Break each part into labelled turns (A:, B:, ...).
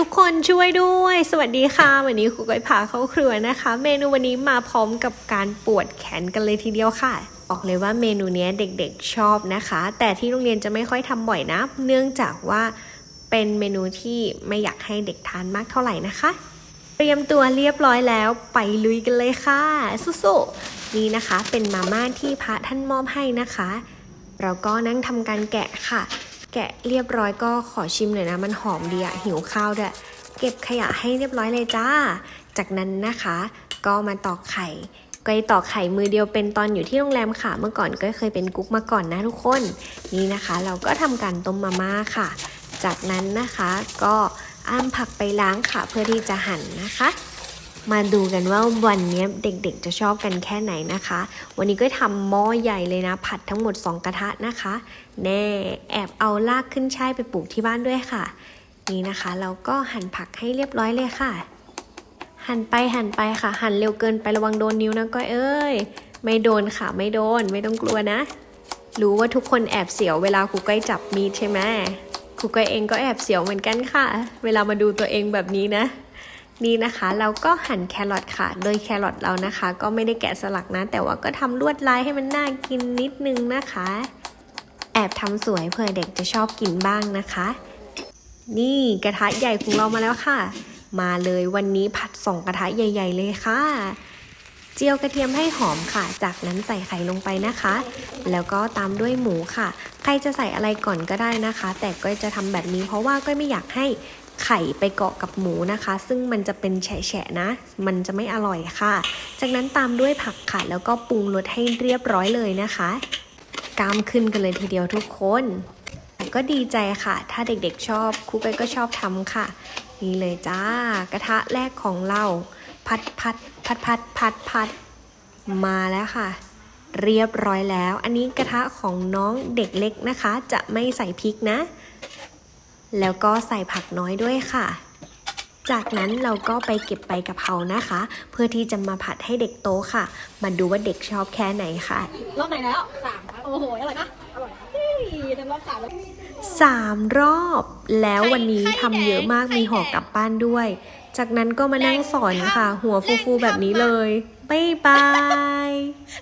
A: ทุกคนช่วยด้วย สวัสดีค่ะ วันนี้ครูก้อยพาเข้าครัวนะคะ เมนูวันนี้มาพร้อมกับการปวดแขนกันเลยทีเดียวค่ะบอกเลยว่าเมนูนี้เด็กๆชอบนะคะ แต่ที่โรงเรียนจะไม่ค่อยทำบ่อยนะ เนื่องจากว่าเป็นเมนูที่ไม่อยากให้เด็กทานมากเท่าไหร่นะคะ เตรียมตัวเรียบร้อยแล้วไปลุยกันเลยค่ะสู้ๆนี่นะคะเป็นมาม่าที่พระท่านมอบให้นะคะ เราก็นั่งทำการแกะค่ะ แกะเรียบร้อยก็ขอชิมหน่อยนะ มันหอมดีอะหิวข้าวด้วย เก็บขยะให้เรียบร้อยเลยจ้า จากนั้นนะคะ ก็มาตอกไข่ก้อยตอกไข่มือเดียวเป็นตอนอยู่ที่โรงแรมค่ะ เมื่อก่อนก็เคยเป็นกุ๊กมาก่อนนะทุกคน นี่นะคะ เราก็ทำการต้มมาม่าค่ะ จากนั้นนะคะก็อ้ามผักไปล้างค่ะเพื่อที่จะหั่นนะคะ มาดูกันว่าวันนี้เด็กๆจะชอบกันแค่ไหนนะคะ วันนี้ก็ทำหม้อใหญ่เลยนะ ผัดทั้งหมด 2 กระทะนะคะ แน่แอบเอารากขึ้นช่ายไปปลูกที่บ้านด้วยค่ะ นี่นะคะ เราก็หั่นผักให้เรียบร้อยเลยค่ะ หั่นไปหั่นไปค่ะ หั่นเร็วเกินไประวังโดนนิ้วนะก้อยเอ้ย ไม่โดนค่ะ ไม่โดนไม่ต้องกลัวนะ รู้ว่าทุกคนแอบเสียวเวลาครูก้อยจับมีดใช่ไหมครูก้อยเองก็แอบเสียวเหมือนกันค่ะ เวลามาดูตัวเองแบบนี้นะ นี่นะคะเราก็หั่นแครอทค่ะ โดยแครอทเรานะคะ ก็ไม่ได้แกะสลักนะ แต่ว่าก็ทำลวดลายให้มันน่ากินนิดนึงนะคะ แอบทำสวยเผื่อเด็กจะชอบกินบ้างนะคะ นี่กระทะใหญ่ของเรามาแล้วค่ะ มาเลยวันนี้ผัดสองกระทะใหญ่ ๆ เลยค่ะ เจียวกระเทียมให้หอมค่ะ จากนั้นใส่ไข่ลงไปนะคะ แล้วก็ตามด้วยหมูค่ะ ใครจะใส่อะไรก่อนก็ได้นะคะ แต่ก็จะทำแบบนี้เพราะว่าก็ไม่อยากให้ ไข่ไปเกาะกับหมูนะคะ ซึ่งมันจะเป็นแฉะๆนะ มันจะไม่อร่อยค่ะ จากนั้นตามด้วยผักค่ะ แล้วก็ปรุงรสให้เรียบร้อยเลยนะคะก้ามขึ้นกันเลยทีเดียวทุกคนก็ดีใจค่ะ ถ้าเด็กๆชอบครูก้อยก็ชอบทำค่ะ นี่เลยจ้ากระทะแรกของเรา พัดพัดพัดพัดพัดพัดมาแล้วค่ะ เรียบร้อยแล้ว อันนี้กระทะของน้องเด็กเล็กนะคะ จะไม่ใส่พริกนะ แล้วก็ใส่ผักน้อยด้วยค่ะ จากนั้นเราก็ไปเก็บใบกะเพรานะคะ เพื่อที่จะมาผัดให้เด็กโตค่ะ มาดูว่าเด็กชอบแค่ไหนค่ะ
B: รอบไหนแล้วสามครับโอ้โหอร่อยปะอร่อยเฮ้ยเต็มรอบสามแล้ว
A: สามรอบแล้ววันนี้ทำเยอะมากมีห่อกลับบ้านด้วย จากนั้นก็มานั่งสอนค่ะ หัวฟูๆแบบนี้เลยบ๊ายบาย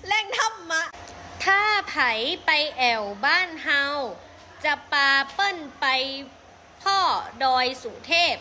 B: แรงทำมา
C: ถ้าไผไปแอวบ้านเฮาจะปาเปิ้นไป พ่อดอยสุเทพ